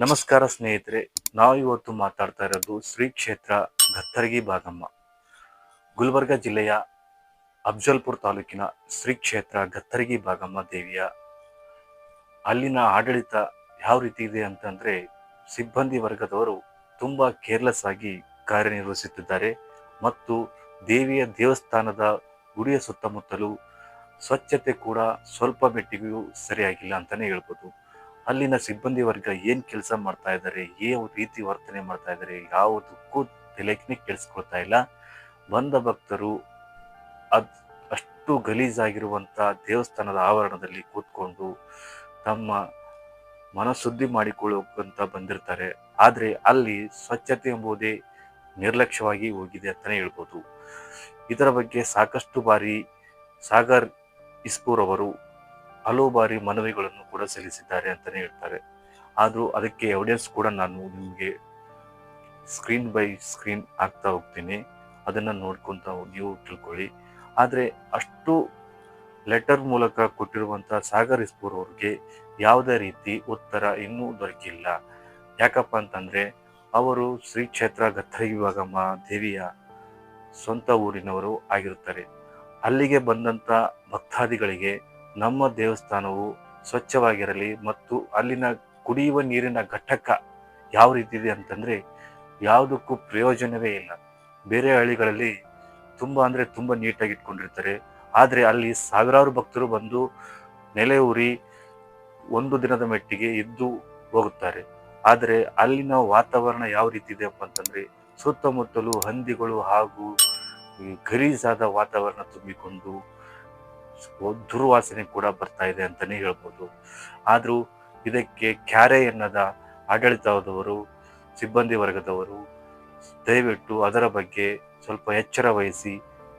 ನಮಸ್ಕಾರ ಸ್ನೇಹಿತರೆ, ನಾವು ಇವತ್ತು ಮಾತಾಡ್ತಾ ಇರೋದು ಶ್ರೀ ಕ್ಷೇತ್ರ ಗತ್ತರಗಿ ಭಾಗಮ್ಮ ಗುಲ್ಬರ್ಗ ಜಿಲ್ಲೆಯ ಅಫ್ಜಲ್ಪುರ್ ತಾಲೂಕಿನ ಶ್ರೀ ಕ್ಷೇತ್ರ ಗತ್ತರಗಿ ಭಾಗಮ್ಮ ದೇವಿಯ ಅಲ್ಲಿನ ಆಡಳಿತ ಯಾವ ರೀತಿ ಇದೆ ಅಂತಂದ್ರೆ ಸಿಬ್ಬಂದಿ ವರ್ಗದವರು ತುಂಬಾ ಕೇರ್ಲೆಸ್ ಆಗಿ ಕಾರ್ಯನಿರ್ವಹಿಸುತ್ತಿದ್ದಾರೆ ಮತ್ತು ದೇವಿಯ ದೇವಸ್ಥಾನದ ಗುಡಿಯ ಸುತ್ತಮುತ್ತಲು ಸ್ವಚ್ಛತೆ ಕೂಡ ಸ್ವಲ್ಪ ಮೆಟ್ಟಿಗೂ ಸರಿಯಾಗಿಲ್ಲ ಅಂತಾನೆ ಹೇಳ್ಬೋದು. ಅಲ್ಲಿನ ಸಿಬ್ಬಂದಿ ವರ್ಗ ಏನ್ ಕೆಲಸ ಮಾಡ್ತಾ ಇದ್ದಾರೆ ಯಾವ ರೀತಿ ವರ್ತನೆ ಮಾಡ್ತಾ ಇದ್ದಾರೆ ಯಾವುದಕ್ಕೂ ತಲೆಕ್ನೆ ಕೇಳಿಸ್ಕೊಳ್ತಾ ಇಲ್ಲ. ಬಂದ ಭಕ್ತರು ಅದ್ ಅಷ್ಟು ಗಲೀಜಾಗಿರುವಂತ ದೇವಸ್ಥಾನದ ಆವರಣದಲ್ಲಿ ಕೂತ್ಕೊಂಡು ತಮ್ಮ ಮನಶುದ್ಧಿ ಮಾಡಿಕೊಳ್ಳುವಂತ ಬಂದಿರ್ತಾರೆ. ಆದ್ರೆ ಅಲ್ಲಿ ಸ್ವಚ್ಛತೆ ಎಂಬುದೇ ನಿರ್ಲಕ್ಷ್ಯವಾಗಿ ಹೋಗಿದೆ ಅಂತಾನೆ ಹೇಳ್ಬೋದು. ಇದರ ಬಗ್ಗೆ ಸಾಕಷ್ಟು ಬಾರಿ ಸಾಗರ್ ಇಸ್ಪೂರ್ ಅವರು ಹಲವು ಬಾರಿ ಮನವಿಗಳನ್ನು ಕೂಡ ಸಲ್ಲಿಸಿದ್ದಾರೆ ಅಂತಾನೆ ಹೇಳ್ತಾರೆ. ಆದರೂ ಅದಕ್ಕೆ ಎವಿಡೆನ್ಸ್ ಕೂಡ ನಾನು ನಿಮಗೆ ಸ್ಕ್ರೀನ್ ಬೈ ಸ್ಕ್ರೀನ್ ಆಗ್ತಾ ಹೋಗ್ತೀನಿ. ಅದನ್ನ ನೋಡ್ಕೊಂತ ನೀವು ತಿಳ್ಕೊಳ್ಳಿ. ಆದರೆ ಅಷ್ಟು ಲೆಟರ್ ಮೂಲಕ ಕೊಟ್ಟಿರುವಂತ ಸಾಗರ್ ಇಸ್ಪೂರ್ ಅವ್ರಿಗೆ ಯಾವುದೇ ರೀತಿ ಉತ್ತರ ಇನ್ನೂ ದೊರಕಿಲ್ಲ. ಯಾಕಪ್ಪ ಅಂತಂದ್ರೆ ಅವರು ಶ್ರೀ ಕ್ಷೇತ್ರ ಗತ್ತರಿ ಭಾಗಮ್ಮ ದೇವಿಯ ಸ್ವಂತ ಊರಿನವರು ಆಗಿರುತ್ತಾರೆ. ಅಲ್ಲಿಗೆ ಬಂದಂತ ಭಕ್ತಾದಿಗಳಿಗೆ ನಮ್ಮ ದೇವಸ್ಥಾನವು ಸ್ವಚ್ಛವಾಗಿರಲಿ ಮತ್ತು ಅಲ್ಲಿನ ಕುಡಿಯುವ ನೀರಿನ ಘಟಕ ಯಾವ ರೀತಿ ಇದೆ ಅಂತಂದರೆ ಯಾವುದಕ್ಕೂ ಪ್ರಯೋಜನವೇ ಇಲ್ಲ. ಬೇರೆ ಹಳ್ಳಿಗಳಲ್ಲಿ ತುಂಬ ಅಂದರೆ ತುಂಬ ನೀಟಾಗಿ ಇಟ್ಕೊಂಡಿರ್ತಾರೆ. ಆದರೆ ಅಲ್ಲಿ ಸಾವಿರಾರು ಭಕ್ತರು ಬಂದು ನೆಲೆ ಉರಿ ಒಂದು ದಿನದ ಮೆಟ್ಟಿಗೆ ಇದ್ದು ಹೋಗುತ್ತಾರೆ. ಆದರೆ ಅಲ್ಲಿನ ವಾತಾವರಣ ಯಾವ ರೀತಿ ಇದೆಯಪ್ಪ ಅಂತಂದರೆ ಸುತ್ತಮುತ್ತಲು ಹಂದಿಗಳು ಹಾಗೂ ಗಲೀಜಾದ ವಾತಾವರಣ ತುಂಬಿಕೊಂಡು ದುರ್ವಾಸನೆ ಕೂಡ ಬರ್ತಾ ಇದೆ ಅಂತಾನೆ ಹೇಳ್ಬೋದು. ಆದರೂ ಇದಕ್ಕೆ ಕ್ಯಾರೆ ಎನ್ನದ ಆಡಳಿತದವರು ಸಿಬ್ಬಂದಿ ವರ್ಗದವರು ದಯವಿಟ್ಟು ಅದರ ಬಗ್ಗೆ ಸ್ವಲ್ಪ ಎಚ್ಚರ ವಹಿಸಿ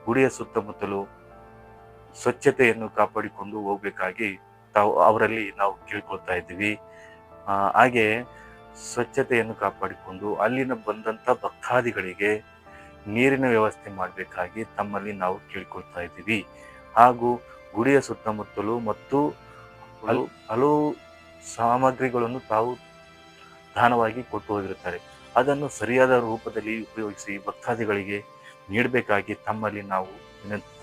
ಗುಡಿಯ ಸುತ್ತಮುತ್ತಲು ಸ್ವಚ್ಛತೆಯನ್ನು ಕಾಪಾಡಿಕೊಂಡು ಹೋಗ್ಬೇಕಾಗಿ ತಾವು ಅವರಲ್ಲಿ ನಾವು ಕೇಳ್ಕೊಳ್ತಾ ಇದ್ದೀವಿ. ಹಾಗೆ ಸ್ವಚ್ಛತೆಯನ್ನು ಕಾಪಾಡಿಕೊಂಡು ಅಲ್ಲಿನ ಬಂದಂಥ ಭಕ್ತಾದಿಗಳಿಗೆ ನೀರಿನ ವ್ಯವಸ್ಥೆ ಮಾಡಬೇಕಾಗಿ ತಮ್ಮಲ್ಲಿ ನಾವು ಕೇಳ್ಕೊಳ್ತಾ ಇದ್ದೀವಿ. ಹಾಗೂ ಗುಡಿಯ ಸುತ್ತಮುತ್ತಲು ಮತ್ತು ಹಲವು ಸಾಮಗ್ರಿಗಳನ್ನು ತಾವು ದಾನವಾಗಿ ಕೊಟ್ಟು ಹೋಗಿರುತ್ತಾರೆ. ಅದನ್ನು ಸರಿಯಾದ ರೂಪದಲ್ಲಿ ಉಪಯೋಗಿಸಿ ಭಕ್ತಾದಿಗಳಿಗೆ ನೀಡಬೇಕಾಗಿ ತಮ್ಮಲ್ಲಿ ನಾವು ವಿನಂತಿ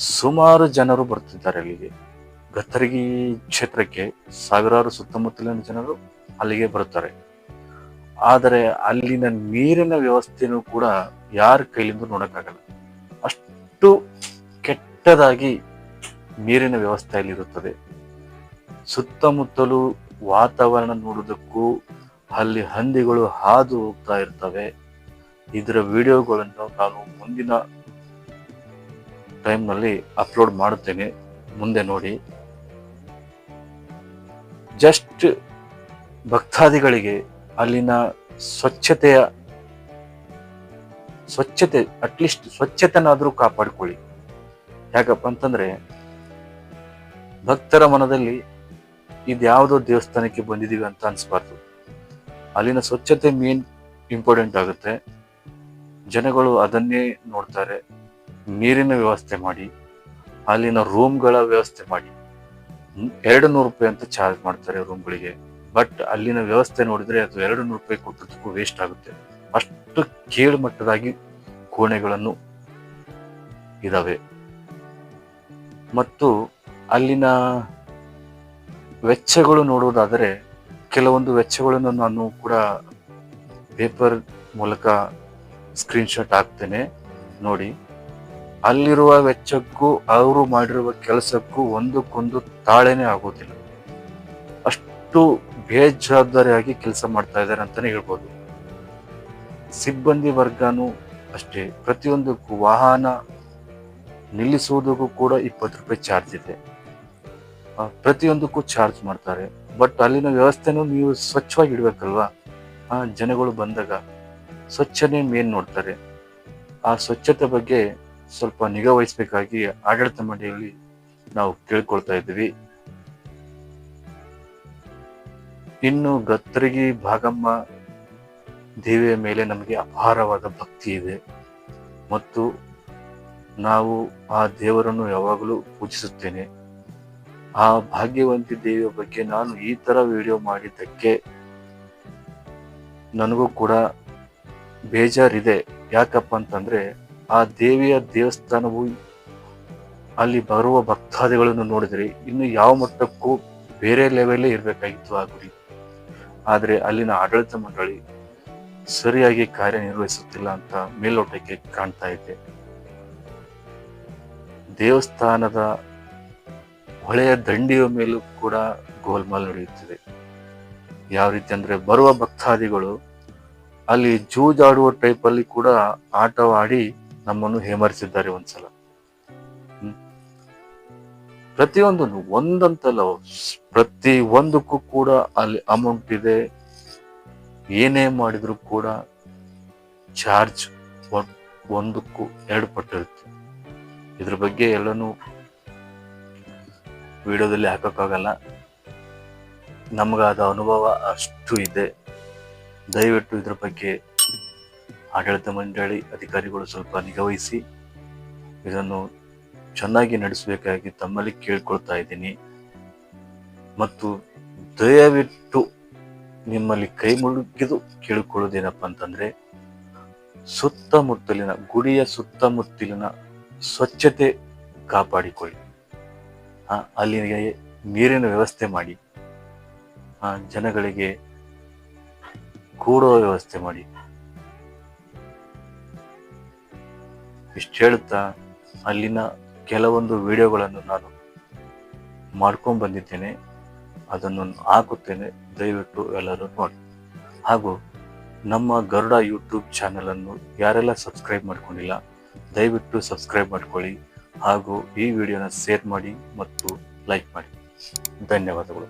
ಸುಮಾರು ಜನರು ಬರ್ತಿದ್ದಾರೆ ಅಲ್ಲಿಗೆ. ಗತ್ತರಗಿ ಕ್ಷೇತ್ರಕ್ಕೆ ಸಾವಿರಾರು ಸುತ್ತಮುತ್ತಲಿನ ಜನರು ಅಲ್ಲಿಗೆ ಬರುತ್ತಾರೆ. ಆದರೆ ಅಲ್ಲಿನ ನೀರಿನ ವ್ಯವಸ್ಥೆನೂ ಕೂಡ ಯಾರ ಕೈಲಿಂದ ನೋಡೋಕ್ಕಾಗಲ್ಲ. ಅಷ್ಟು ಕೆಟ್ಟದಾಗಿ ನೀರಿನ ವ್ಯವಸ್ಥೆ ಅಲ್ಲಿರುತ್ತದೆ ಸುತ್ತಮುತ್ತಲು ವಾತಾವರಣ ನೋಡುವುದಕ್ಕೂ ಅಲ್ಲಿ ಹಂದಿಗಳು ಹಾದು ಹೋಗ್ತಾ ಇರ್ತವೆ. ಇದರ ವಿಡಿಯೋಗಳನ್ನು ನಾನು ಮುಂದಿನ ಟೈಮ್ನಲ್ಲಿ ಅಪ್ಲೋಡ್ ಮಾಡುತ್ತೇನೆ. ಮುಂದೆ ನೋಡಿ. ಜಸ್ಟ್ ಭಕ್ತಾದಿಗಳಿಗೆ ಅಲ್ಲಿನ ಸ್ವಚ್ಛತೆಯ, ಸ್ವಚ್ಛತೆ ಅಟ್ಲೀಸ್ಟ್ ಸ್ವಚ್ಛತೆನಾದ್ರೂ ಕಾಪಾಡಿಕೊಳ್ಳಿ. ಯಾಕಪ್ಪ ಅಂತಂದ್ರೆ, ಭಕ್ತರ ಮನದಲ್ಲಿ ಇದ್ಯಾವುದೋ ದೇವಸ್ಥಾನಕ್ಕೆ ಬಂದಿದ್ದೀವಿ ಅಂತ ಅನ್ಸ್ಬಾರ್ದು. ಅಲ್ಲಿನ ಸ್ವಚ್ಛತೆ ಮೇನ್ ಇಂಪಾರ್ಟೆಂಟ್ ಆಗುತ್ತೆ. ಜನಗಳು ಅದನ್ನೇ ನೋಡ್ತಾರೆ. ನೀರಿನ ವ್ಯವಸ್ಥೆ ಮಾಡಿ ಅಲ್ಲಿನ ರೂಮ್ಗಳ ವ್ಯವಸ್ಥೆ ಮಾಡಿ. ಎರಡು ನೂರು ರೂಪಾಯಿ ಅಂತ ಚಾರ್ಜ್ ಮಾಡ್ತಾರೆ ರೂಮ್ಗಳಿಗೆ ಬಟ್ ಅಲ್ಲಿನ ವ್ಯವಸ್ಥೆ ನೋಡಿದ್ರೆ ಅದು ಎರಡು ನೂರು ರೂಪಾಯಿ ಕೊಟ್ಟದಕ್ಕೂ ವೇಸ್ಟ್ ಆಗುತ್ತೆ. ಅಷ್ಟು ಕೀಳು ಮಟ್ಟದಾಗಿ ಕೋಣೆಗಳನ್ನು ಇದಾವೆ. ಮತ್ತು ಅಲ್ಲಿನ ವೆಚ್ಚಗಳು ನೋಡುವುದಾದರೆ, ಕೆಲವೊಂದು ವೆಚ್ಚಗಳನ್ನು ನಾನು ಕೂಡ ಪೇಪರ್ ಮೂಲಕ ಸ್ಕ್ರೀನ್ಶಾಟ್ ಹಾಕ್ತೇನೆ. ನೋಡಿ. ಅಲ್ಲಿರುವ ವೆಚ್ಚಕ್ಕೂ ಅವರು ಮಾಡಿರುವ ಕೆಲಸಕ್ಕೂ ಒಂದಕ್ಕೊಂದು ತಾಳೆನೇ ಆಗೋದಿಲ್ಲ. ಅಷ್ಟು ಬೇಜವಾಬ್ದಾರಿಯಾಗಿ ಕೆಲಸ ಮಾಡ್ತಾ ಇದ್ದಾರೆ ಅಂತಾನೆ ಹೇಳ್ಬೋದು. ಸಿಬ್ಬಂದಿ ವರ್ಗನೂ ಅಷ್ಟೇ, ಪ್ರತಿಯೊಂದಕ್ಕೂ ವಾಹನ ನಿಲ್ಲಿಸುವುದಕ್ಕೂ ಕೂಡ ಇಪ್ಪತ್ತು ರೂಪಾಯಿ ಚಾರ್ಜ್ ಇದೆ. ಪ್ರತಿಯೊಂದಕ್ಕೂ ಚಾರ್ಜ್ ಮಾಡ್ತಾರೆ. ಬಟ್ ಅಲ್ಲಿನ ವ್ಯವಸ್ಥೆನೂ ನೀವು ಸ್ವಚ್ಛವಾಗಿ ಇಡಬೇಕಲ್ವಾ? ಆ, ಜನಗಳು ಬಂದಾಗ ಸ್ವಚ್ಛನೇ ಮೇನ್ ನೋಡ್ತಾರೆ. ಆ ಸ್ವಚ್ಛತೆ ಬಗ್ಗೆ ಸ್ವಲ್ಪ ನಿಗಾ ವಹಿಸಬೇಕಾಗಿ ಆಡಳಿತ ಮಂಡಳಿಯಲ್ಲಿ ನಾವು ಕೇಳ್ಕೊಳ್ತಾ ಇದ್ದೀವಿ. ಇನ್ನು ಗತ್ತರಗಿ ಭಾಗಮ್ಮ ದೇವಿಯ ಮೇಲೆ ನಮಗೆ ಅಪಾರವಾದ ಭಕ್ತಿ ಇದೆ. ಮತ್ತು ನಾವು ಆ ದೇವರನ್ನು ಯಾವಾಗಲೂ ಪೂಜಿಸುತ್ತೇನೆ. ಆ ಭಾಗ್ಯವಂತಿ ದೇವಿಯ ಬಗ್ಗೆ ನಾನು ಈ ತರ ವಿಡಿಯೋ ಮಾಡಿದ್ದಕ್ಕೆ ನನಗೂ ಕೂಡ ಬೇಜಾರಿದೆ. ಯಾಕಪ್ಪ ಅಂತಂದ್ರೆ ಆ ದೇವಿಯ ದೇವಸ್ಥಾನವು ಅಲ್ಲಿ ಬರುವ ಭಕ್ತಾದಿಗಳನ್ನು ನೋಡಿದರೆ ಇನ್ನು ಯಾವ ಮಟ್ಟಕ್ಕೂ ಬೇರೆ ಲೆವೆಲ್ಲೇ ಇರಬೇಕಾಗಿತ್ತು ಆ ಗುರಿ ಆದರೆ ಅಲ್ಲಿನ ಆಡಳಿತ ಮಂಡಳಿ ಸರಿಯಾಗಿ ಕಾರ್ಯನಿರ್ವಹಿಸುತ್ತಿಲ್ಲ ಅಂತ ಮೇಲ್ನೋಟಕ್ಕೆ ಕಾಣ್ತಾ ಇದೆ. ದೇವಸ್ಥಾನದ ಹೊಳೆಯ ದಂಡಿಯ ಮೇಲೂ ಕೂಡ ಗೋಲ್ಮಾಲ್ ನಡೆಯುತ್ತಿದೆ. ಯಾವ ರೀತಿ ಅಂದ್ರೆ ಬರುವ ಭಕ್ತಾದಿಗಳು ಅಲ್ಲಿ ಜೂಜಾಡುವ ಟೈಪಲ್ಲಿ ಕೂಡ ಆಟವಾಡಿ ನಮ್ಮನ್ನು ಹೇಮರಿಸಿದ್ದಾರೆ ಒಂದ್ಸಲ. ಪ್ರತಿಯೊಂದನ್ನು ಪ್ರತಿಯೊಂದು ಒಂದಂತಲ್ಲ ಪ್ರತಿ ಒಂದಕ್ಕೂ ಕೂಡ ಅಲ್ಲಿ ಅಮೌಂಟ್ ಇದೆ. ಏನೇ ಮಾಡಿದ್ರು ಕೂಡ ಚಾರ್ಜ್ ಒಂದಕ್ಕೂ ಎರಡು ಪಟ್ಟಿರುತ್ತೆ ಇದ್ರ ಬಗ್ಗೆ ಎಲ್ಲನೂ ವಿಡಿಯೋದಲ್ಲಿ ಹಾಕೋಕ್ಕಾಗಲ್ಲ. ನಮಗಾದ ಅನುಭವ ಅಷ್ಟು ಇದೆ. ದಯವಿಟ್ಟು ಇದ್ರ ಬಗ್ಗೆ ಆಡಳಿತ ಮಂಡಳಿ ಅಧಿಕಾರಿಗಳು ಸ್ವಲ್ಪ ನಿಗಾವಹಿಸಿ ಇದನ್ನು ಚೆನ್ನಾಗಿ ನಡೆಸಬೇಕಾಗಿ ತಮ್ಮಲ್ಲಿ ಕೇಳ್ಕೊಳ್ತಾ ಇದ್ದೀನಿ. ಮತ್ತು ದಯವಿಟ್ಟು ನಿಮ್ಮಲ್ಲಿ ಕೈ ಮುಳುಗಿದು ಕೇಳಿಕೊಳ್ಳೋದೇನಪ್ಪ ಅಂತಂದ್ರೆ, ಸುತ್ತಮುತ್ತಲಿನ, ಗುಡಿಯ ಸುತ್ತಮುತ್ತಲಿನ ಸ್ವಚ್ಛತೆ ಕಾಪಾಡಿಕೊಳ್ಳಿ. ಅಲ್ಲಿಗೆ ನೀರಿನ ವ್ಯವಸ್ಥೆ ಮಾಡಿ. ಜನಗಳಿಗೆ ಕೂಡೋ ವ್ಯವಸ್ಥೆ ಮಾಡಿ. ಇಷ್ಟು ಹೇಳುತ್ತಾ ಅಲ್ಲಿನ ಕೆಲವೊಂದು ವಿಡಿಯೋಗಳನ್ನು ನಾನು ಮಾಡ್ಕೊಂಡು ಬಂದಿದ್ದೇನೆ. ಅದನ್ನು ಹಾಕುತ್ತೇನೆ. ದಯವಿಟ್ಟು ಎಲ್ಲರೂ ನೋಡಿ. ಹಾಗೂ ನಮ್ಮ ಗರುಡ ಯೂಟ್ಯೂಬ್ ಚಾನಲನ್ನು ಯಾರೆಲ್ಲ ಸಬ್ಸ್ಕ್ರೈಬ್ ಮಾಡ್ಕೊಂಡಿಲ್ಲ, ದಯವಿಟ್ಟು ಸಬ್ಸ್ಕ್ರೈಬ್ ಮಾಡ್ಕೊಳ್ಳಿ ಹಾಗೂ ಈ ವಿಡಿಯೋನ ಶೇರ್ ಮಾಡಿ ಮತ್ತು ಲೈಕ್ ಮಾಡಿ. ಧನ್ಯವಾದಗಳು.